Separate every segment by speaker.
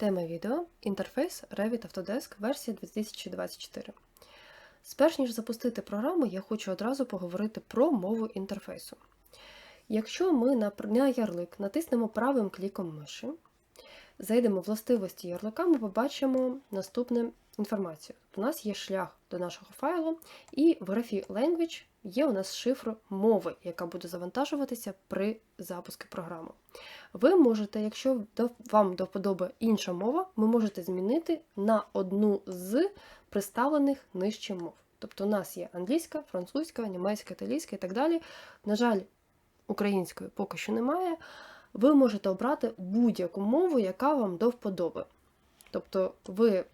Speaker 1: Тема відео інтерфейс Revit Autodesk версія 2024. Сперш ніж запустити програму, я хочу одразу поговорити про мову інтерфейсу. Якщо ми на ярлик натиснемо правим кліком миші, зайдемо в властивості ярлика, ми побачимо наступну інформацію. У нас є шлях до нашого файлу, і в графі Language є у нас шифр мови, яка буде завантажуватися при запуску програми. Ви можете, якщо вам до вподоби інша мова, ви можете змінити на одну з представлених нижче мов. Тобто у нас є англійська, французька, німецька, італійська і так далі. На жаль, української поки що немає. Ви можете обрати будь-яку мову, яка вам до вподоби. Тобто, ви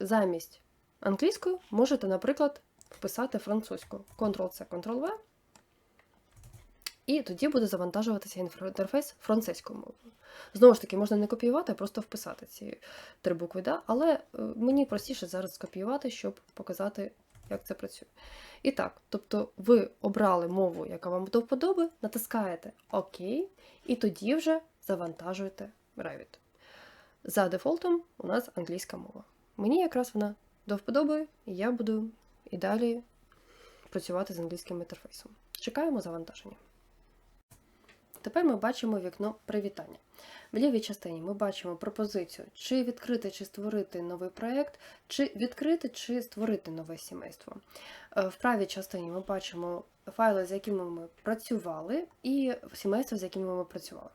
Speaker 1: замість англійської можете, наприклад, вписати французьку Ctrl-C, Ctrl-V, і тоді буде завантажуватися інтерфейс французькою мовою. Знову ж таки, можна не копіювати, а просто вписати ці три букви, да? але е, мені простіше зараз скопіювати, щоб показати, як це працює. І так, тобто ви обрали мову, яка вам до вподоби, натискаєте ОК, і тоді вже завантажуєте Revit. За дефолтом у нас англійська мова. Мені якраз вона до вподоби, і я буду і далі працювати з англійським інтерфейсом. Чекаємо завантаження. Тепер ми бачимо вікно привітання. В лівій частині ми бачимо пропозицію, чи відкрити, чи створити новий проєкт, чи відкрити, чи створити нове сімейство. Е, в правій частині ми бачимо файли, з якими ми працювали, і сімейство, з якими ми працювали.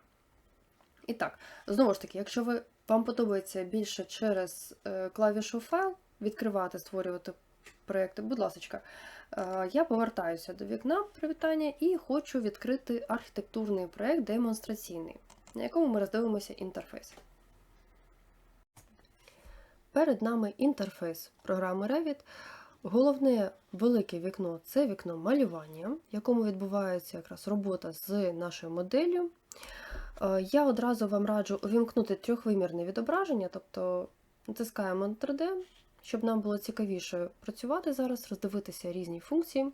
Speaker 1: І так, знову ж таки, якщо ви, вам подобається більше через е, клавішу файл, відкривати, створювати проєкти, будь ласка, е, я повертаюся до вікна привітання і хочу відкрити архітектурний проєкт демонстраційний, на якому ми роздивимося інтерфейс. Перед нами інтерфейс програми Revit. Головне велике вікно це вікно малювання, в якому відбувається якраз робота з нашою моделлю. Е, я одразу вам раджу увімкнути трьохвимірне відображення, тобто натискаємо 3D, щоб нам було цікавіше працювати зараз, роздивитися різні функції.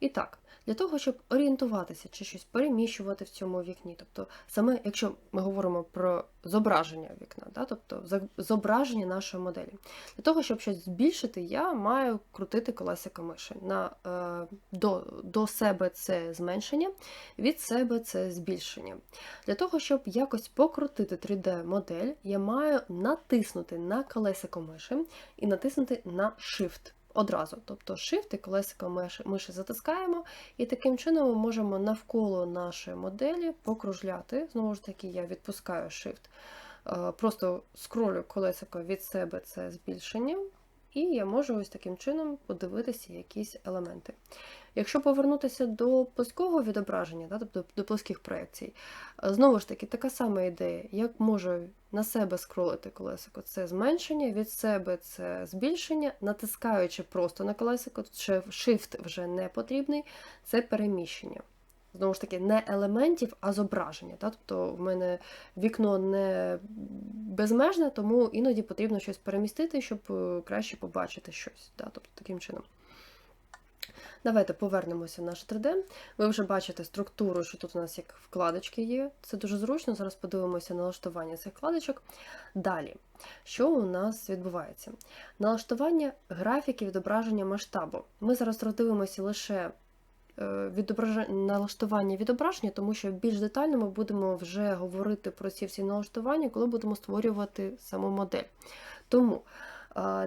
Speaker 1: І так, для того, щоб орієнтуватися чи щось переміщувати в цьому вікні. Тобто, саме якщо ми говоримо про зображення вікна, да, тобто зображення нашої моделі. Для того, щоб щось збільшити, я маю крутити колесико миші. На, е, До до себе це зменшення, від себе це збільшення. Для того, щоб якось покрутити 3D-модель, я маю натиснути на колесико миші і натиснути на Shift одразу. Тобто Shift і колесико миші затискаємо, і таким чином ми можемо навколо нашої моделі покружляти. Знову ж таки, я відпускаю Shift, е, просто скролю колесико від себе це збільшення, і я можу ось таким чином подивитися якісь елементи. Якщо повернутися до плоского відображення, да, тобто до плоских проєкцій, е, знову ж таки, така сама ідея, як можу на себе скролити колесико, це зменшення, від себе це збільшення, натискаючи просто на колесико, Shift вже не потрібний, це переміщення. Знову ж таки, не елементів, а зображення. Да? Тобто в мене вікно не безмежне, тому іноді потрібно щось перемістити, щоб е, краще побачити щось. Да? Тобто таким чином. Давайте повернемося в наш 3D. Ви вже бачите структуру, що тут у нас як вкладочки є. Це дуже зручно. Зараз подивимося налаштування цих вкладочок. Далі, що у нас відбувається? Налаштування графіки відображення масштабу. Ми зараз роздивимося лише е, налаштування відображення, тому що більш детально ми будемо вже говорити про ці всі налаштування, коли будемо створювати саму модель. Тому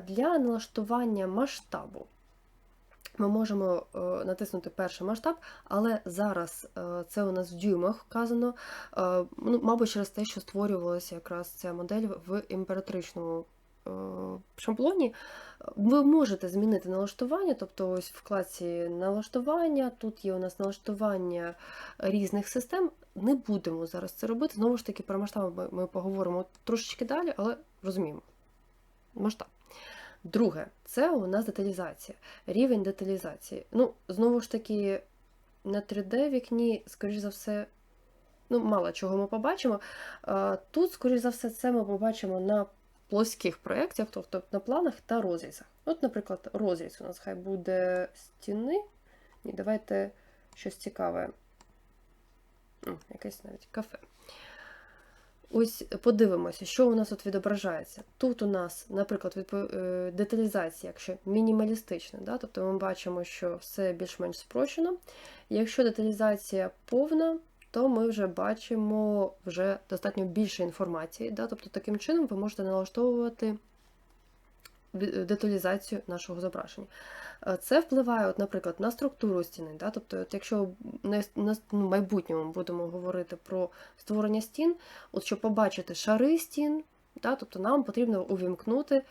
Speaker 1: для налаштування масштабу. Ми можемо е, натиснути перший масштаб, але зараз е, це у нас в дюймах вказано, е, ну, мабуть, через те, що створювалася якраз ця модель в імператричному шаблоні. Ви можете змінити налаштування, тобто ось в вкладці налаштування, тут є у нас налаштування різних систем. Не будемо зараз це робити. Знову ж таки, про масштаб ми поговоримо трошечки далі, але розуміємо. Масштаб. Друге, це у нас деталізація, рівень деталізації. Ну, знову ж таки, на 3D-вікні, скоріш за все, ну, мало чого ми побачимо. Тут, скоріш за все, це ми побачимо на плоских проєктах, тобто на планах та розрізах. От, наприклад, розріз у нас хай буде стіни. Ні, давайте щось цікаве. Якесь навіть кафе. Ось подивимося, що у нас тут відображається. Тут у нас, наприклад, е, деталізація, якщо мінімалістична, да? тобто ми бачимо, що все більш-менш спрощено. Якщо деталізація повна, то ми вже бачимо вже достатньо більше інформації. Да? Тобто таким чином ви можете налаштовувати деталізацію нашого зображення. Е, Це впливає, от, наприклад, на структуру стіни. Да? Тобто, от якщо на, ну, майбутньому будемо говорити про створення стін, от щоб побачити шари стін, да? тобто нам потрібно увімкнути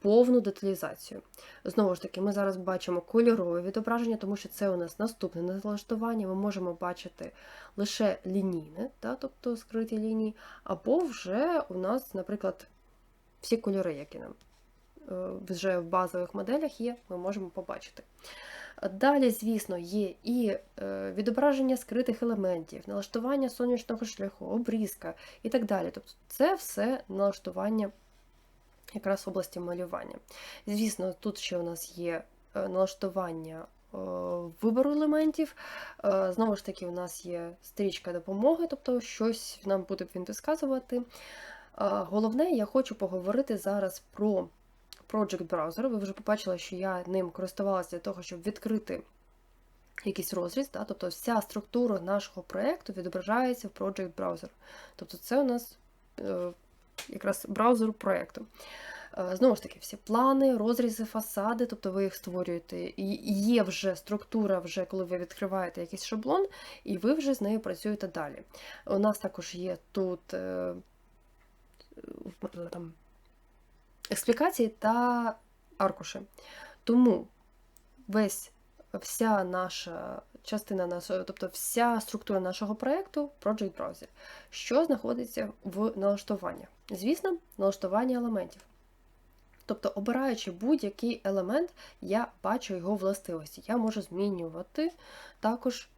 Speaker 1: повну деталізацію. Знову ж таки, ми зараз бачимо кольорове відображення, тому що це у нас наступне налаштування. Ми можемо бачити лише лінійне, да? тобто скриті лінії, або вже у нас, наприклад, всі кольори, які нам е, вже в базових моделях є, ми можемо побачити. Далі, звісно, є і е, відображення скритих елементів, налаштування сонячного шляху, обрізка і так далі. Тобто це все налаштування якраз в області малювання. Звісно, тут ще у нас є е, налаштування е, вибору елементів. Е, Знову ж таки, у нас є стрічка допомоги, тобто щось нам буде він підказувати. Е, Головне, я хочу поговорити зараз про Project Browser. Ви вже побачили, що я ним користувалася для того, щоб відкрити якийсь розріз. Да? Тобто вся структура нашого проєкту відображається в Project Browser. Тобто це у нас е, якраз браузер проєкту. Е, Знову ж таки, всі плани, розрізи, фасади, тобто ви їх створюєте. І є вже структура, вже коли ви відкриваєте якийсь шаблон, і ви вже з нею працюєте далі. У нас також є тут е, там, експлікації та аркуші. Тому весь вся наша частина нашого, тобто вся структура нашого проєкту Project Browser. Що знаходиться в налаштуваннях? Звісно, налаштування елементів. Тобто, обираючи будь-який елемент, я бачу його властивості. Я можу змінювати також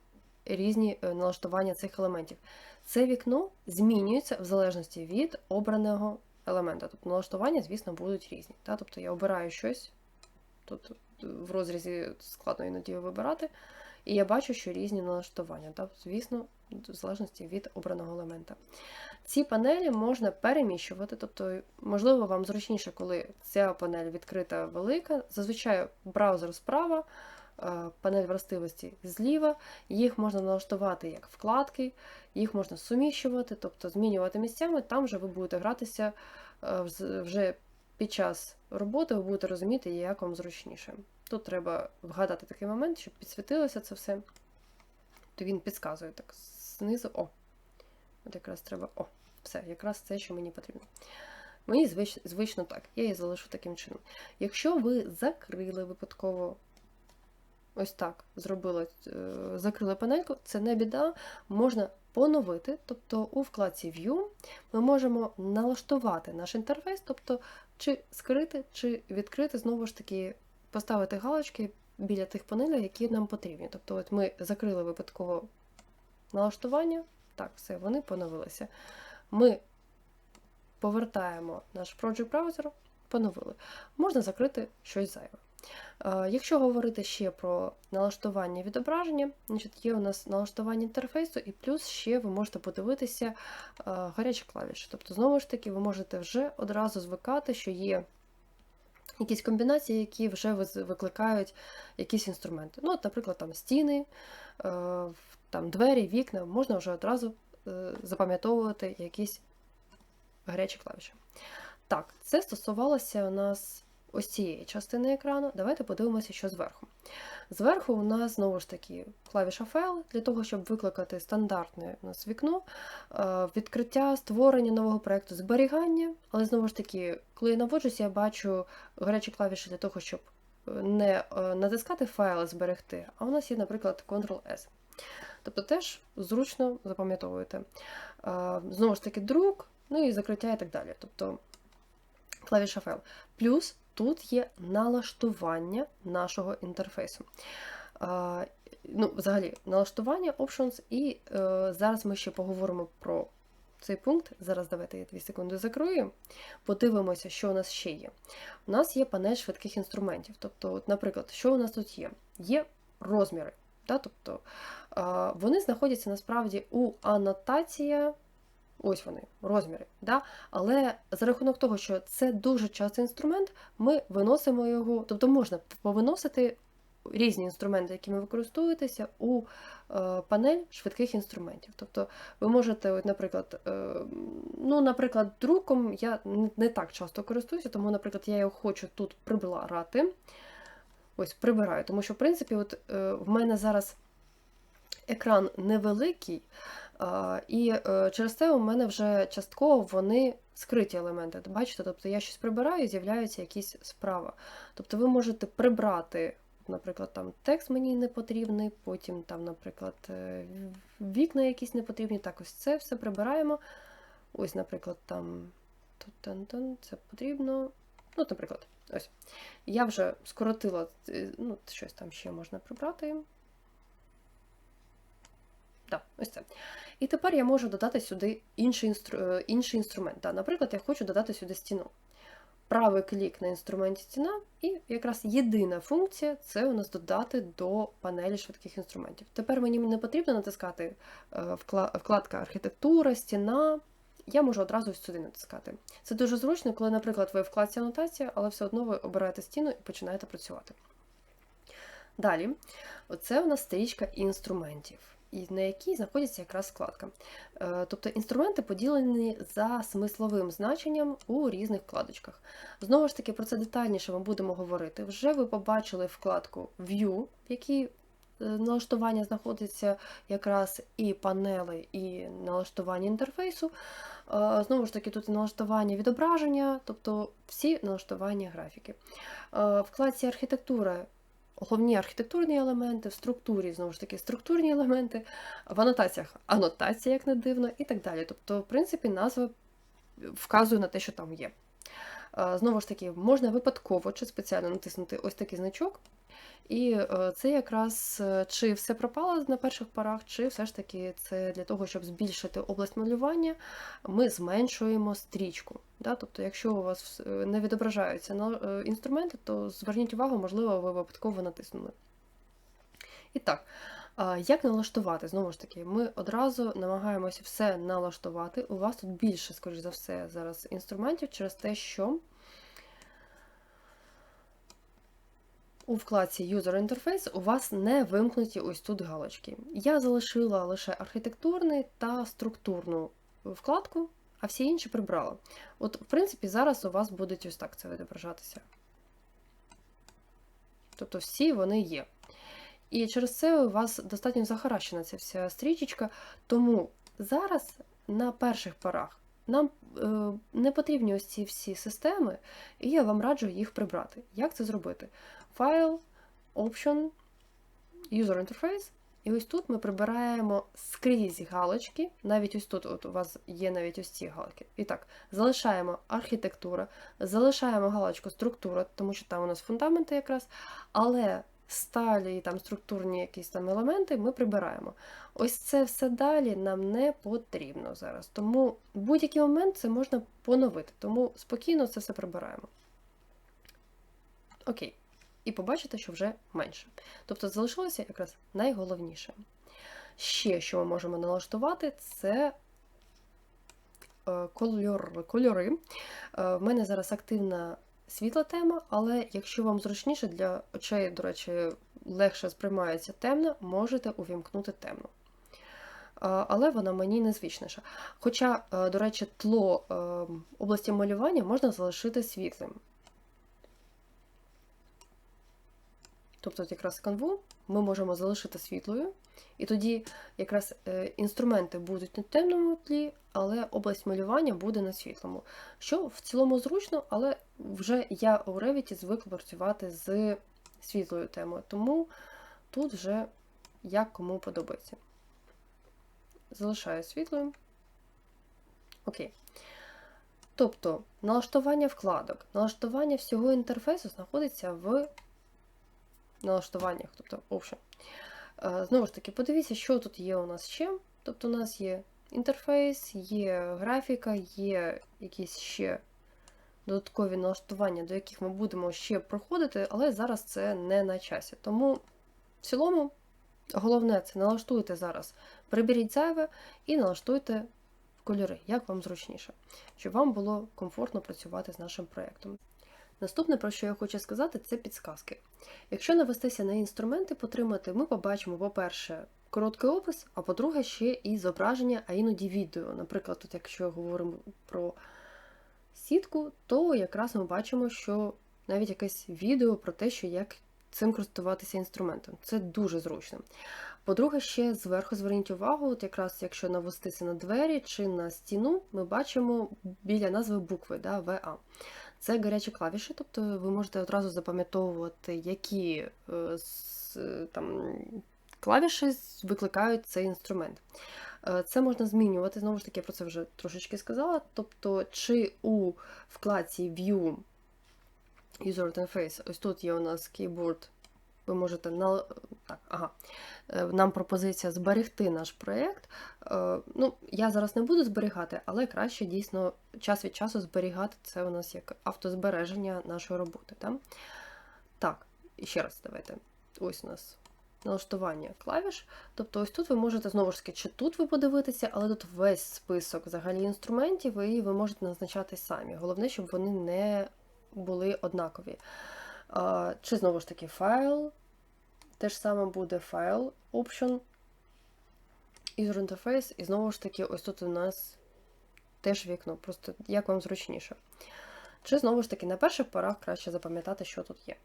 Speaker 1: різні е, налаштування цих елементів. Це вікно змінюється в залежності від обраного елемента. Тобто налаштування, звісно, будуть різні. Та? Тобто я обираю щось, тут в розрізі складно іноді вибирати, і я бачу, що різні налаштування. Та? Звісно, в залежності від обраного елемента. Ці панелі можна переміщувати, тобто, можливо, вам зручніше, коли ця панель відкрита велика. Зазвичай браузер справа, е, панель властивості зліва, їх можна налаштувати як вкладки, їх можна суміщувати, тобто змінювати місцями, там вже ви будете гратися е, вже під час роботи, ви будете розуміти, як вам зручніше. Тут треба вгадати такий момент, щоб підсвітилося це все. То він підказує так знизу. О, От якраз треба. О, все, якраз це, що мені потрібно. Мені звич, звично так, я її залишу таким чином. Якщо ви закрили випадково, ось так, зробили, е, закрили панельку, це не біда, можна поновити. Тобто у вкладці View ми можемо налаштувати наш інтерфейс, тобто чи скрити, чи відкрити, знову ж таки, поставити галочки біля тих панелей, які нам потрібні. Тобто, от ми закрили випадково налаштування. Так, все, вони поновилися. Ми повертаємо наш Project Browser, поновили. Можна закрити щось зайве. Е, Якщо говорити ще про налаштування відображення, значить є у нас налаштування інтерфейсу, і плюс ще ви можете подивитися е, гарячі клавіші. Тобто, знову ж таки, ви можете вже одразу звикати, що є якісь комбінації, які вже викликають якісь інструменти. Ну, от, наприклад, там стіни, е, там двері, вікна, можна вже одразу запам'ятовувати якісь гарячі клавіші. Так, це стосувалося у нас ось цієї частини екрану. Давайте подивимося, що зверху. Зверху у нас знову ж таки клавіша файл для того, щоб викликати стандартне у нас вікно, е, відкриття, створення нового проєкту, зберігання. Але знову ж таки, коли я наводжуся, я бачу гарячі клавіші для того, щоб е, не е, натискати файл зберегти, а у нас є, наприклад, Ctrl-S. Тобто теж зручно запам'ятовуєте. Знову ж таки, друк, ну і закриття і так далі. Тобто клавіша файл. Плюс тут є налаштування нашого інтерфейсу. Ну, взагалі, налаштування, options, і е, зараз ми ще поговоримо про цей пункт. Зараз давайте я 2 секунди закрию. Подивимося, що у нас ще є. У нас є панель швидких інструментів. Тобто, от, наприклад, що у нас тут є? Є розміри. Да? Тобто, вони знаходяться насправді у анотація Ось вони, розміри. Да? Але за рахунок того, що це дуже частий інструмент, ми виносимо його, тобто можна повиносити різні інструменти, якими ви користуєтеся, у е, панель швидких інструментів. Тобто ви можете, от, наприклад, е, ну, наприклад, друком я не так часто користуюся, тому, наприклад, я його хочу тут прибирати. Ось прибираю, тому що, в принципі, от, е, в мене зараз екран невеликий. І е, через це у мене вже частково вони скриті елементи. Бачите, тобто я щось прибираю і з'являються якісь справи. Тобто ви можете прибрати, наприклад, там текст мені не потрібний, потім, там, наприклад, е, вікна якісь не потрібні. Так, ось це все прибираємо. Ось, наприклад, там це потрібно. Ну, наприклад, ось. Я вже скоротила, е, ну, щось там ще можна прибрати. Так, ось це. І тепер я можу додати сюди інший інстру... Е, інший інструмент. Да, Наприклад, я хочу додати сюди стіну. Правий клік на інструменті стіна, і якраз єдина функція це у нас додати до панелі швидких інструментів. Тепер мені не потрібно натискати е, вкладка архітектура, стіна. Я можу одразу сюди натискати. Це дуже зручно, коли, наприклад, ви вкладці анотація, але все одно ви обираєте стіну і починаєте працювати. Далі, оце у нас стрічка інструментів і на якій знаходиться якраз вкладка. Е, тобто інструменти поділені за смисловим значенням у різних вкладочках. Знову ж таки, про це детальніше ми будемо говорити. Вже ви побачили вкладку View, в якій е, налаштування знаходиться якраз і панели, і налаштування інтерфейсу. Е, знову ж таки, тут налаштування відображення, тобто всі налаштування графіки. Вкладці архітектура головні архітектурні елементи, в структурі, знову ж таки, структурні елементи, в анотаціях анотація, як не дивно, і так далі. Тобто, в принципі, назва вказує на те, що там є. Знову ж таки, можна випадково чи спеціально натиснути ось такий значок, і е, це якраз е, чи все пропало на перших порах, чи все ж таки це для того, щоб збільшити область малювання, ми зменшуємо стрічку. Да? Тобто, якщо у вас е, не відображаються інструменти, то зверніть увагу, можливо, ви випадково натиснули. І так, як налаштувати? Знову ж таки, ми одразу намагаємося все налаштувати. У вас тут більше, скоріш за все, зараз інструментів через те, що. У вкладці User Interface у вас не вимкнуті ось тут галочки. Я залишила лише архітектурний та структурну вкладку, а всі інші прибрала. От, в принципі, зараз у вас буде ось так це відображатися. Тобто всі вони є. І через це у вас достатньо захаращена ця вся стрічечка, тому зараз на перших порах нам не потрібні ось ці всі системи, і я вам раджу їх прибрати. Як це зробити? File, Option, User Interface. І ось тут ми прибираємо скрізь галочки, навіть ось тут от у вас є навіть ось ці галки. І так, залишаємо архітектура, залишаємо галочку структура, тому що там у нас фундаменти якраз, але сталі і там структурні якісь там елементи ми прибираємо. Ось це все далі нам не потрібно зараз. Тому в будь-який момент це можна поновити, тому спокійно це все прибираємо. Окей і побачите, що вже менше. Тобто залишилося якраз найголовніше. Ще, що ми можемо налаштувати, це е, кольор, кольори. Е, в мене зараз активна світла тема, але якщо вам зручніше для очей, до речі, легше сприймається темна, можете увімкнути темну. Е, але вона мені незвичніша. Хоча, до речі, тло області малювання можна залишити світлим. Тобто, от якраз канву ми можемо залишити світлою, і тоді якраз е, інструменти будуть на темному тлі, але область малювання буде на світлому. Що в цілому зручно, але вже я у Revit звикла працювати з світлою темою, тому тут вже як кому подобається. Залишаю світлою. Окей. Тобто, налаштування вкладок, налаштування всього інтерфейсу знаходиться в налаштуваннях, тобто Option. Е, знову ж таки, подивіться, що тут є у нас ще. Тобто, у нас є інтерфейс, є графіка, є якісь ще додаткові налаштування, до яких ми будемо ще проходити, але зараз це не на часі. Тому, в цілому, головне це налаштуйте зараз, приберіть зайве і налаштуйте кольори, як вам зручніше, щоб вам було комфортно працювати з нашим проєктом. Наступне, про що я хочу сказати, це підсказки. Якщо навестися на інструменти потримати, ми побачимо, по-перше, короткий опис, а по-друге, ще і зображення, а іноді відео. Наприклад, тут, якщо говоримо про сітку, то якраз ми бачимо, що навіть якесь відео про те, що як цим користуватися інструментом. Це дуже зручно. По-друге, ще зверху зверніть увагу, от якраз якщо навестися на двері чи на стіну, ми бачимо біля назви букви да, ВА. Це гарячі клавіші, тобто ви можете одразу запам'ятовувати, які е, там, клавіші викликають цей інструмент. Е, Це можна змінювати, знову ж таки, я про це вже трошечки сказала. Тобто, чи у вкладці View User Interface, ось тут є у нас keyboard, ви можете на так, ага. Е, Нам пропозиція зберегти наш проєкт. Е, Ну, я зараз не буду зберігати, але краще дійсно час від часу зберігати це у нас як автозбереження нашої роботи. Так, так ще раз давайте. Ось у нас налаштування клавіш. Тобто, ось тут ви можете знову ж таки, чи тут ви подивитеся, але тут весь список взагалі інструментів, і ви можете назначати самі. Головне, щоб вони не були однакові. Чи знову ж таки файл, те ж саме буде файл option, user interface, і знову ж таки, ось тут у нас теж вікно, просто як вам зручніше. Чи знову ж таки на перших порах краще запам'ятати, що тут є.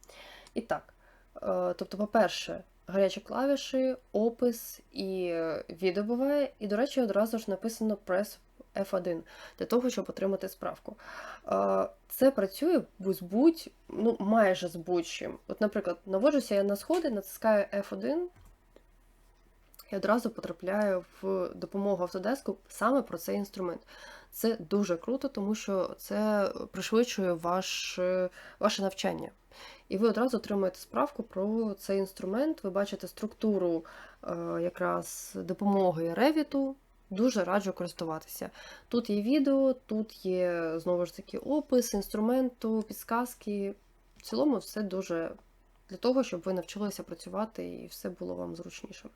Speaker 1: І так, е, тобто, по-перше, гарячі клавіші, опис і е, відео буває, і, до речі, одразу ж написано Press F1 для того, щоб отримати справку. Е, Це працює з будь, ну, майже з будь-чим. От, наприклад, наводжуся я на сходи, натискаю F1 і одразу потрапляю в допомогу автодеску саме про цей інструмент. Це дуже круто, тому що це пришвидшує ваш, ваше навчання. І ви одразу отримуєте справку про цей інструмент, ви бачите структуру е, якраз допомоги Revit. Дуже раджу користуватися. Тут є відео, тут є знову ж таки опис інструменту, підсказки. В цілому все дуже для того, щоб ви навчилися працювати і все було вам зручніше.